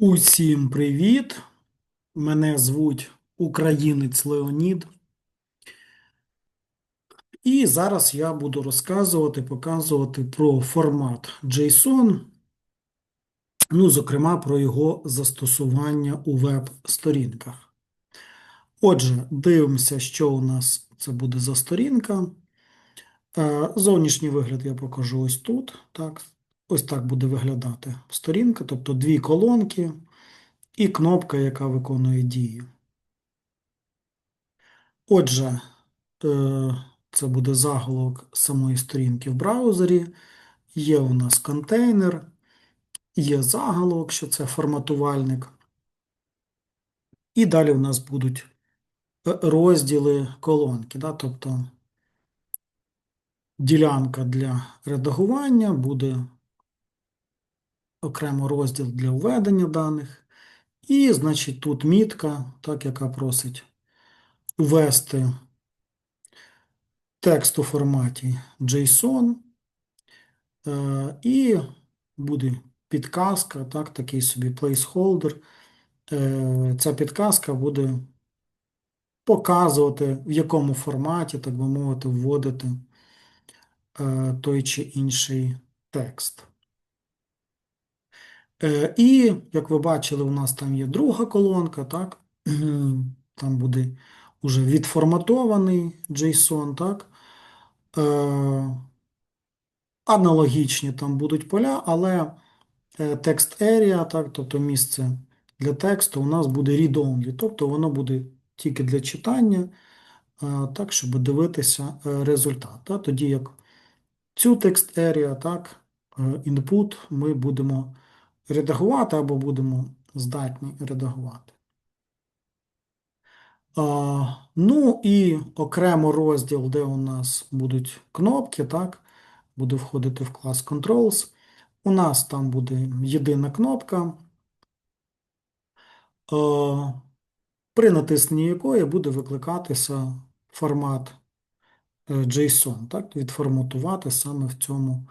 Усім привіт! Мене звуть Українець Леонід. І зараз я буду розказувати, показувати про формат JSON, ну, зокрема, про його застосування у веб-сторінках. Отже, дивимося, що у нас це буде за сторінка. Е, Зовнішній вигляд я покажу ось тут. Так. Ось так буде виглядати сторінка, тобто дві колонки і кнопка, яка виконує дію. Отже, е, це буде заголовок самої сторінки в браузері. Є у нас контейнер, є заголовок, що це форматувальник. І далі у нас будуть е, розділи колонки. Да? Тобто ділянка для редагування буде окремо розділ для введення даних. І, значить, тут мітка, так, яка просить ввести текст у форматі JSON. Е, І буде підказка, так, такий собі placeholder. Е, Ця підказка буде показувати, в якому форматі, так би мовити, вводити е, той чи інший текст. Е, І, як ви бачили, у нас там є друга колонка, так? Там буде вже відформатований JSON, так? Е, Аналогічні там будуть поля, але text area, так, тобто місце для тексту, у нас буде read-only, тобто воно буде тільки для читання, так, щоб дивитися е, результат. Так. Тоді як цю text area, так, е, input ми будемо редагувати або будемо здатні редагувати. Ну і окремо розділ, де у нас будуть кнопки, так, буде входити в клас Controls. У нас там буде єдина кнопка, при натисненні якої буде викликатися формат е, JSON, так, відформатувати саме в цьому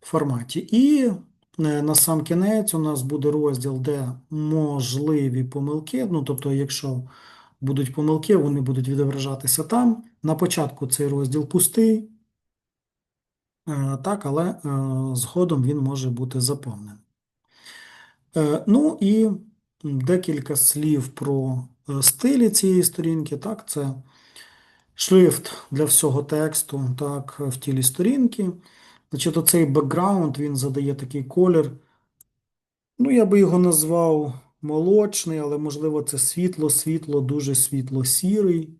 форматі. І на сам кінець у нас буде розділ, де можливі помилки. Ну, тобто, якщо будуть помилки, вони будуть відображатися там. На початку цей розділ пустий. Е, так, але згодом він може бути заповнений. Ну і декілька слів про е, стилі цієї сторінки. Так, Це шрифт для всього тексту так, в тілі сторінки. Значить, Оцей бекграунд він задає такий колір. Ну, я би його назвав молочний, але, можливо, це світло-світло, дуже світло-сірий.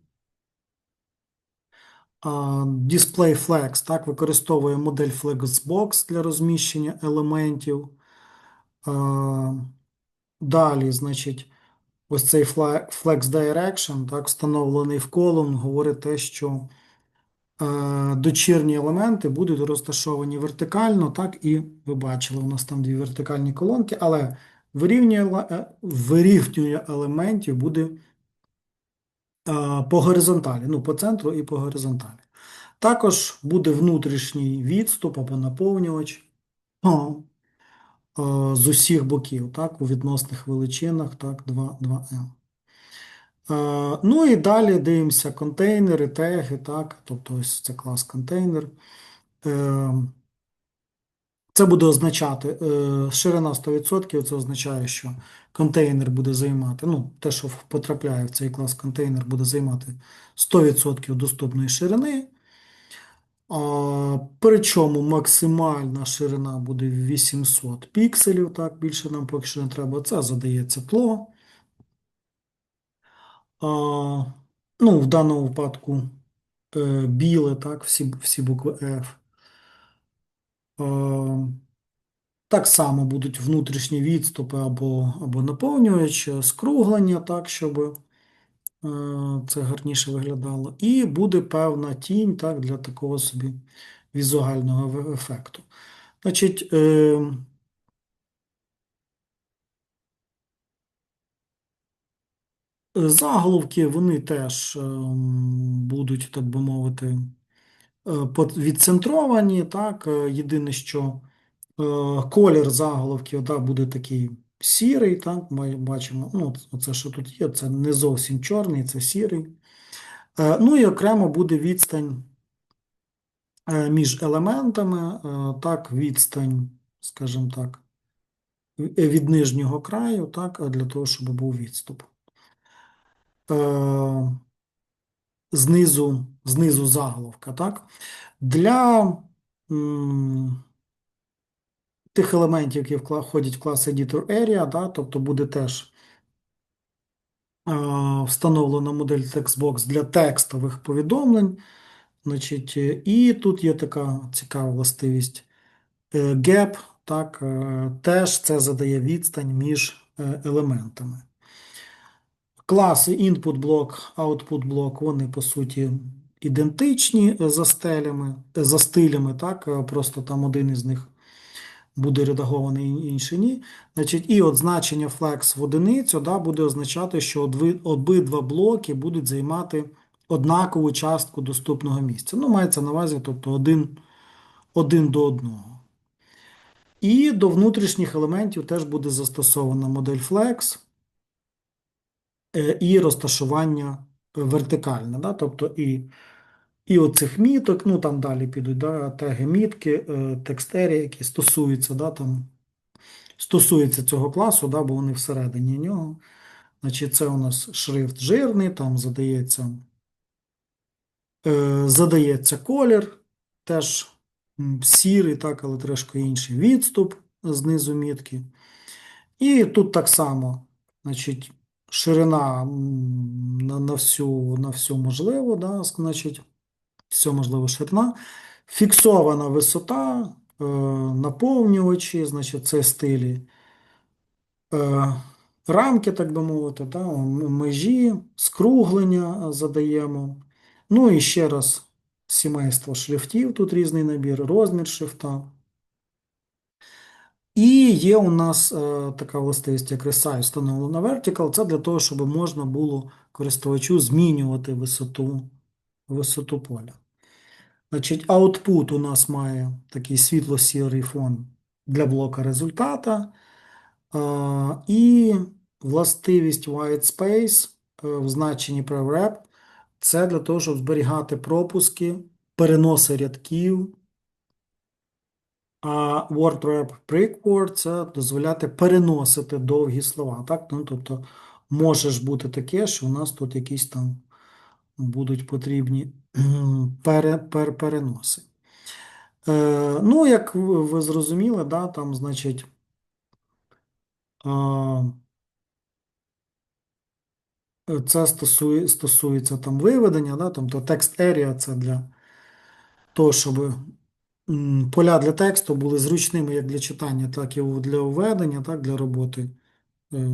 Display Flex так, використовує модель Flexbox для розміщення елементів. Далі, значить, ось цей Flex Direction, так, встановлений в колон, говорить те, що дочірні елементи будуть розташовані вертикально, так, і ви бачили, у нас там дві вертикальні колонки, але вирівнює, е, елементів буде е, по горизонталі, ну, по центру і по горизонталі. Також буде внутрішній відступ або наповнювач з усіх боків, так, у відносних величинах, так, 2, 2m. Ну і далі дивимося контейнери, теги, так, тобто ось це клас контейнер. Е, це буде означати е, ширина 100%, це означає, що контейнер буде займати, ну, те, що потрапляє в цей клас контейнер, буде займати 100% доступної ширини. Причому максимальна ширина буде 800 пікселів, так, більше нам поки що не треба. Це задає тепло. Ну, В даному випадку е, біле, так, всі всі букви F. Так само будуть внутрішні відступи або або наповнювач, скруглення, так, щоб Е, це гарніше виглядало. І буде певна тінь так, для такого собі візуального ефекту. Значить, заголовки вони теж е, будуть, так би мовити, відцентровані. так, Єдине, що колір заголовків так, буде такий сірий, так, ми бачимо, ну, оце, що тут є, це не зовсім чорний, це сірий. Е, Ну і окремо буде відстань е, між елементами, е, так, відстань, скажімо так, е, від нижнього краю, так, для того, щоб був відступ. Е, Знизу, знизу заголовка, так? Для тих елементів, які входять в клас Editor Area, да, тобто буде теж е, встановлена модель TextBox для текстових повідомлень. Значить, е, І тут є така цікава властивість gap, так, теж це задає відстань між елементами. Класи input блок, output блок, вони по суті ідентичні за стилями, за стилями, так, е, просто там один із них буде редагований, інший ні. Значить, І от значення flex в одиницю да, буде означати, що обидва блоки будуть займати однакову частку доступного місця. Ну, мається на увазі, тобто один, один до одного. І до внутрішніх елементів теж буде застосована модель Flex е, і розташування вертикальне. Да? Тобто і і оцих міток, ну там далі підуть да, теги мітки, е, текстері, які стосуються да, там, стосуються цього класу, да, бо вони всередині нього. Значить, Це у нас шрифт жирний, там задається е, задається колір, теж сірий, так, але трошки інший відступ знизу мітки. І тут так само, значить, ширина на на, всю на всю можливо, да, значить, все можливо ширина. Фіксована висота, е, наповнювачі, значить, це стилі е, рамки, так би мовити, да, межі, скруглення задаємо. Ну і ще раз сімейство шрифтів, тут різний набір, розмір шрифта. І є у нас е, така властивість, як resize встановлена vertical. Це для того, щоб можна було користувачу змінювати висоту, висоту поля. Значить, Output у нас має такий світло-сірий фон для блока результата. Е, і властивість white space е, в значенні prewrap це для того, щоб зберігати пропуски, переноси рядків. А WordWrap Breakword – це дозволяти переносити довгі слова. Так? Ну, Тобто може ж бути таке, що у нас тут якісь там будуть потрібні пере, пер, переноси. Е, Ну, як ви зрозуміли, да, там, значить, е, це стосує, стосується там виведення, да, тобто text area це для того, щоб поля для тексту були зручними як для читання, так і для введення, так, для роботи е,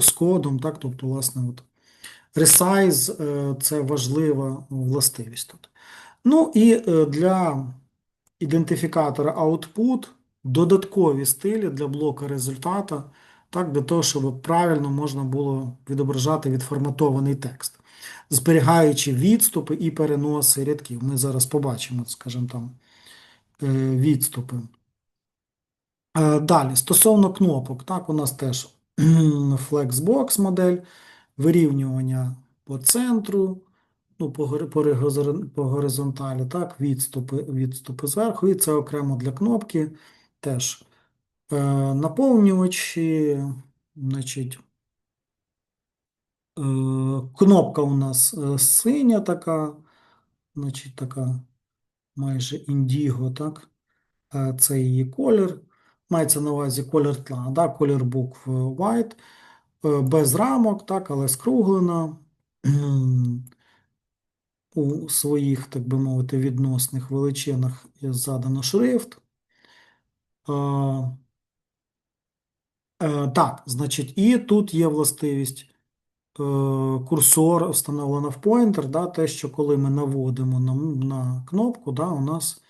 з кодом. так, тобто, власне, от, Resize е, – це важлива властивість тут. Ну і е, для ідентифікатора output додаткові стилі для блока результата, так, для того, щоб правильно можна було відображати відформатований текст, зберігаючи відступи і переноси рядків. Ми зараз побачимо, скажімо там. Е, відступи. Е, далі, стосовно кнопок, так, у нас теж Flexbox модель, вирівнювання по центру, ну, по горизонталі, так, відступи відступи зверху, і це окремо для кнопки. Теж е, наповнювачі, значить, кнопка у нас синя така, значить, така майже індіго, так? Це її колір. Мається на увазі колір тла, да? колір букв white, е, без рамок, так, але скруглена. У своїх, так би мовити, відносних величинах задано шрифт. Е, так, значить, і тут є властивість е, курсор встановлено в поінтер, да, те, що коли ми наводимо на на кнопку, да, у нас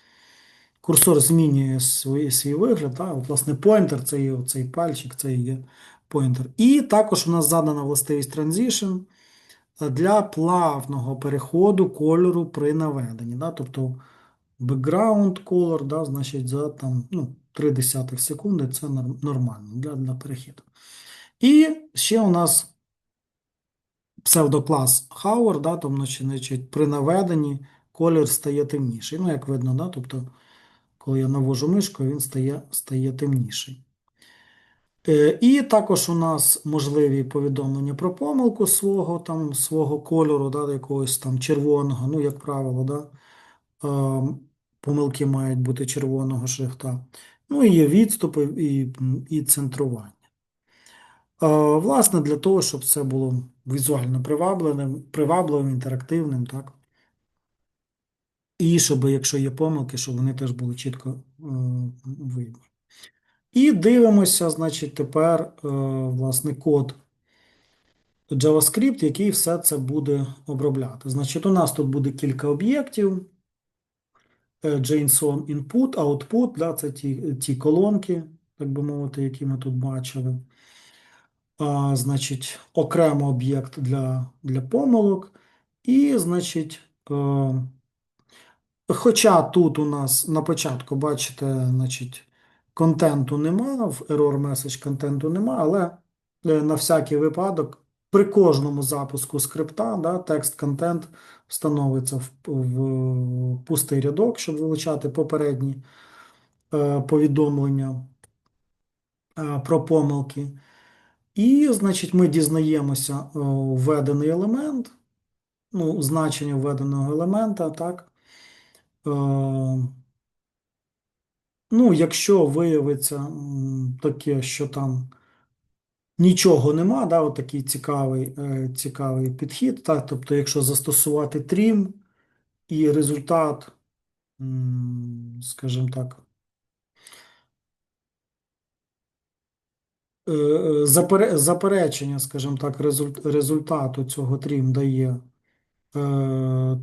Курсор змінює свій свій вигляд. Так? От, Власне, поінтер це є цей пальчик, це є поінтер. І також у нас задана властивість Transition для плавного переходу кольору при наведенні. Да? Тобто background color, да, значить, за там, ну, 0,3 секунди це нормально для, для перехіду. І ще у нас псевдоклас Hour, да, тому, значить, при наведенні колір стає темніший. Ну, як видно, да, тобто, коли я навожу мишкою, він стає, стає темніший. Е, І також у нас можливі повідомлення про помилку свого там, свого кольору, да, якогось там червоного, ну, як правило, да, е, помилки мають бути червоного шрифта. Ну, і є відступи і, і центрування. Е, Власне, для того, щоб це було візуально привабливим, привабливим, інтерактивним, так? І щоб, якщо є помилки, щоб вони теж були чітко е, видні. І дивимося, значить, тепер, е, власне, код JavaScript, який все це буде обробляти. Значить, у нас тут буде кілька об'єктів. Е, JSON input, output, да, це ті, ті колонки, так би мовити, які ми тут бачили. Значить, окремо об'єкт для, для помилок. І, значить, е, хоча тут у нас на початку, бачите, значить, контенту нема, в error message контенту нема, але е, на всякий випадок при кожному запуску скрипта да, текст-контент встановиться в, в пустий рядок, щоб вилучати попередні е, повідомлення е, про помилки. І, значить, ми дізнаємося е, введений елемент, ну, значення введеного елемента, так. Е, Ну, якщо виявиться таке, що там нічого нема, да, от такий цікавий, е, цікавий підхід, так, тобто, якщо застосувати трім і результат, скажімо так, е, е, запере- заперечення, скажімо так, результату цього трім дає е,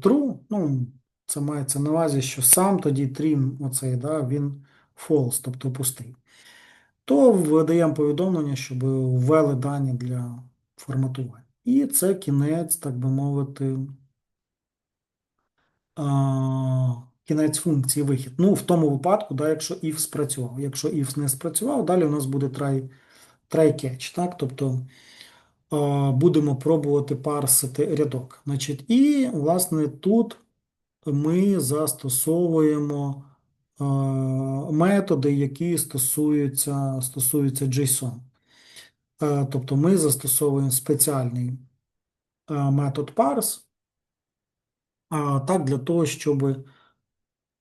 true, ну, це мається на увазі, що сам тоді трім оцей, да, він false, тобто пустий. то видаємо повідомлення, щоб ввели дані для форматування. І це кінець, так би мовити, кінець функції вихід. Ну, в тому випадку, да, якщо if спрацював. Якщо if не спрацював, далі у нас буде try, catch, так? Тобто будемо пробувати парсити рядок. Значить, І, власне, тут ми застосовуємо методи, які стосуються, стосуються JSON. Е, Тобто ми застосовуємо спеціальний е, метод parse, так для того, щоб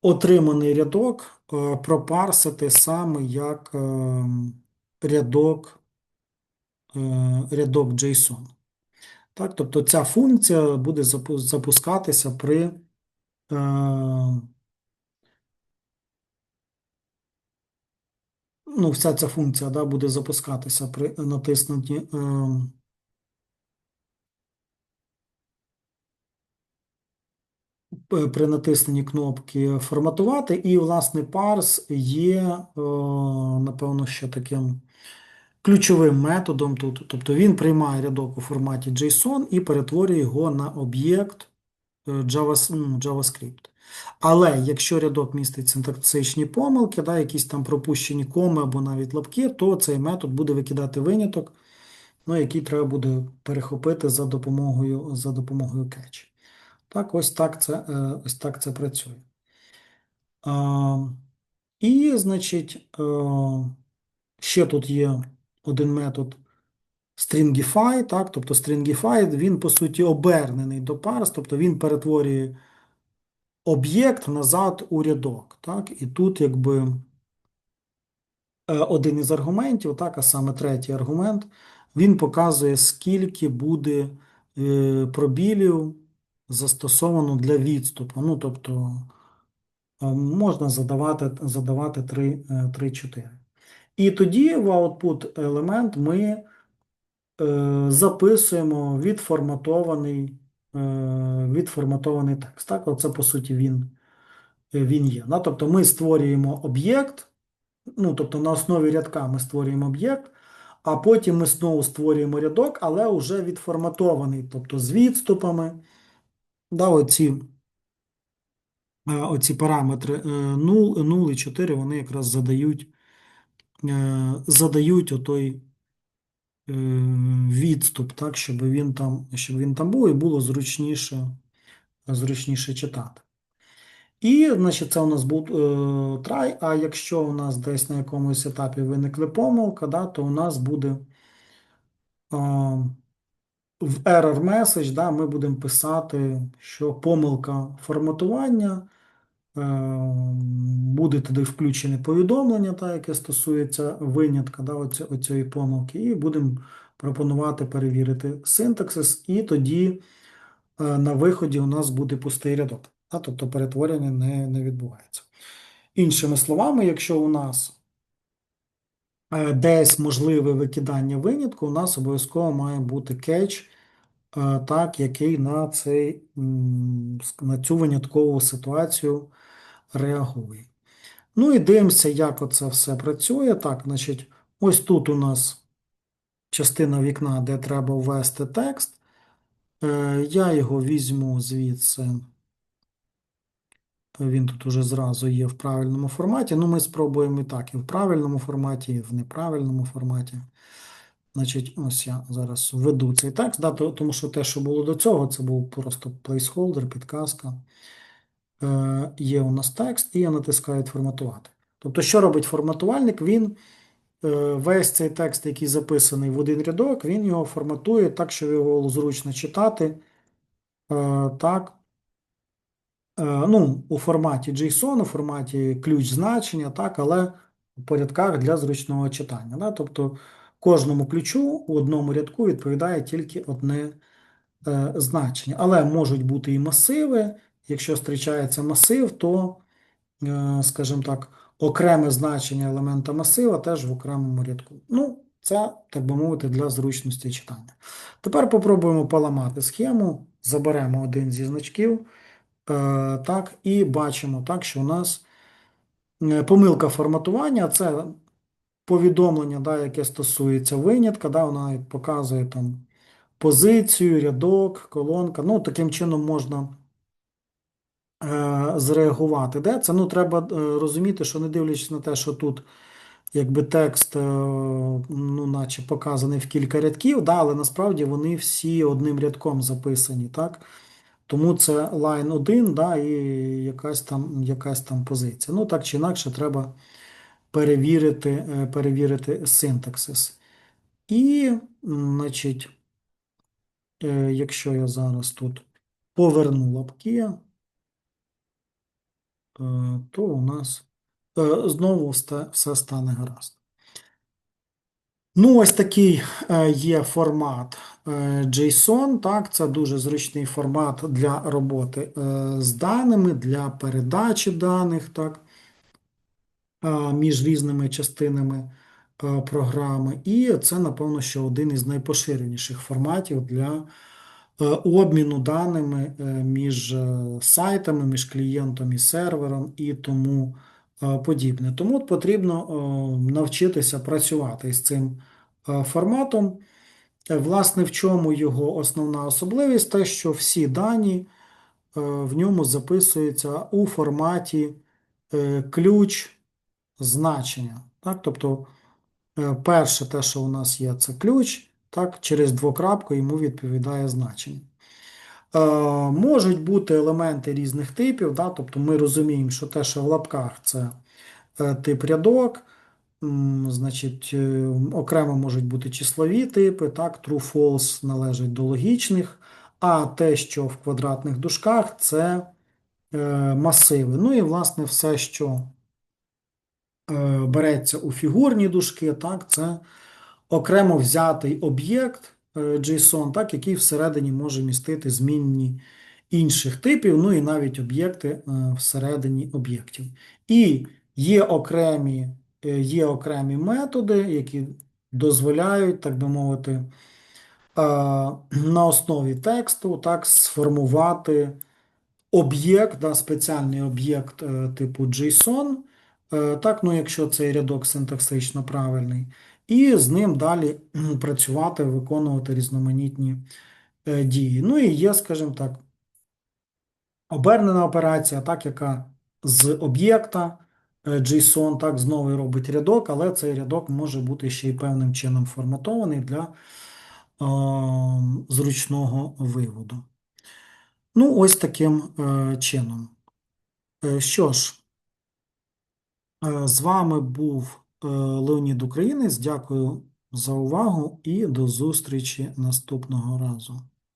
отриманий рядок е, пропарсити саме як е, рядок, е, рядок JSON. Так, тобто ця функція буде запу- запускатися при е, ну, вся ця функція да, буде запускатися при натисненні е, при натисненні кнопки форматувати, і, власне, парс є, напевно, ще таким ключовим методом тут. Тобто він приймає рядок у форматі JSON і перетворює його на об'єкт е, ну, JavaScript. Але якщо рядок містить синтаксичні помилки, да, якісь там пропущені коми або навіть лапки, то цей метод буде викидати виняток, ну, який треба буде перехопити за допомогою, за допомогою catch. Так, ось так це, е, ось так це працює. І, значить, е, ще тут є один метод stringify, так, тобто stringify, він, по суті, обернений до parse, тобто він перетворює об'єкт назад у рядок. Так, і тут, якби, е, один із аргументів, так, а саме третій аргумент, він показує, скільки буде е, пробілів застосовано для відступу. Ну, тобто, е, можна задавати, задавати 3-4. І тоді в output елемент ми е, записуємо відформатований, е, відформатований текст. Так, оце, по суті, він, е, він є. Тобто ми створюємо об'єкт, ну, тобто на основі рядка ми створюємо об'єкт, а потім ми знову створюємо рядок, але вже відформатований, тобто з відступами. Да, оці оці параметри е, 0, 0 і 4, вони якраз задають, задають отой е, відступ, так, щоб він там, щоб він там був і було зручніше, зручніше читати. І, значить, це у нас був е, try, а якщо у нас десь на якомусь етапі виникне помилка, да, то у нас буде е, в error message, да, ми будемо писати, що помилка форматування, е, буде туди включене повідомлення, та, яке стосується винятка да, оця- оцієї помилки, і будемо пропонувати перевірити синтаксис, і тоді е, на виході у нас буде пустий рядок. Да, тобто перетворення не, не відбувається. Іншими словами, якщо у нас е, десь можливе викидання винятку, у нас обов'язково має бути кетч, так, який на цей, на цю виняткову ситуацію реагує. Ну і дивимося, як оце все працює. Так, значить, ось тут у нас частина вікна, де треба ввести текст. Е, Я його візьму звідси. Він тут уже зразу є в правильному форматі. Ну, ми спробуємо і так, і в правильному форматі, і в неправильному форматі. Значить, ось я зараз введу цей текст, да, тому що те, що було до цього, це був просто placeholder, підказка. Е, Є у нас текст, і я натискаю форматувати. Тобто, що робить форматувальник? Він е, весь цей текст, який записаний в один рядок, він його форматує так, щоб його зручно читати. Е, Так, Е, ну, у форматі JSON, у форматі ключ значення, так, але у порядках для зручного читання. Да? Тобто кожному ключу у одному рядку відповідає тільки одне е, значення. Але можуть бути і масиви. Якщо зустрічається масив, то, е, скажімо так, окреме значення елемента масива теж в окремому рядку. Ну, це, так би мовити, для зручності читання. Тепер попробуємо поламати схему, заберемо один зі значків. Е, Так, і бачимо, так, що у нас е, помилка форматування це повідомлення, да, яке стосується винятка, да, вона показує там позицію, рядок, колонка. Ну, таким чином можна е, зреагувати. Де це? Ну, треба е, розуміти, що не дивлячись на те, що тут якби текст, е, ну, наче показаний в кілька рядків, да, але насправді вони всі одним рядком записані, так? Тому це line 1, да, і якась там, якась там позиція. Ну, так чи інакше, треба перевірити, е, перевірити синтаксис. І, значить, е, якщо я зараз тут поверну лапки, е, то у нас знову все стане гаразд. Ну, ось такий є формат JSON. Так, це дуже зручний формат для роботи з даними, для передачі даних, так, між різними частинами е, програми. І це, напевно, що один із найпоширеніших форматів для е, обміну даними е, між е, сайтами, між клієнтом і сервером і тому е, подібне. Тому потрібно е, навчитися працювати з цим е, форматом. Е, Власне, в чому його основна особливість? Те, що всі дані е, в ньому записуються у форматі е, ключ значення. Так? Тобто, е, перше, те, що у нас є, це ключ, так? через двокрапку йому відповідає значення. Е, Можуть бути елементи різних типів, да? тобто ми розуміємо, що те, що в лапках, це е, тип рядок. Значить, е, окремо можуть бути числові типи, так, true, false належать до логічних, а те, що в квадратних дужках, це е, масиви. Ну і, власне, все, що береться у фігурні дужки, так, це окремо взятий об'єкт е, JSON, так, який всередині може містити змінні інших типів, ну і навіть об'єкти е, всередині об'єктів. І є окремі, е, є окремі методи, які дозволяють, так би мовити, е, на основі тексту так, сформувати об'єкт, да, спеціальний об'єкт е, типу JSON, е, так, ну, якщо цей рядок синтаксично правильний, і з ним далі працювати, виконувати різноманітні е, дії. Ну і є, скажімо так, обернена операція, так, яка з об'єкта е, JSON так знову робить рядок, але цей рядок може бути ще й певним чином форматований для е, зручного виводу. Ну, ось таким е, чином. Е, Що ж, е, з вами був е, Леонід Українець. Дякую за увагу і до зустрічі наступного разу.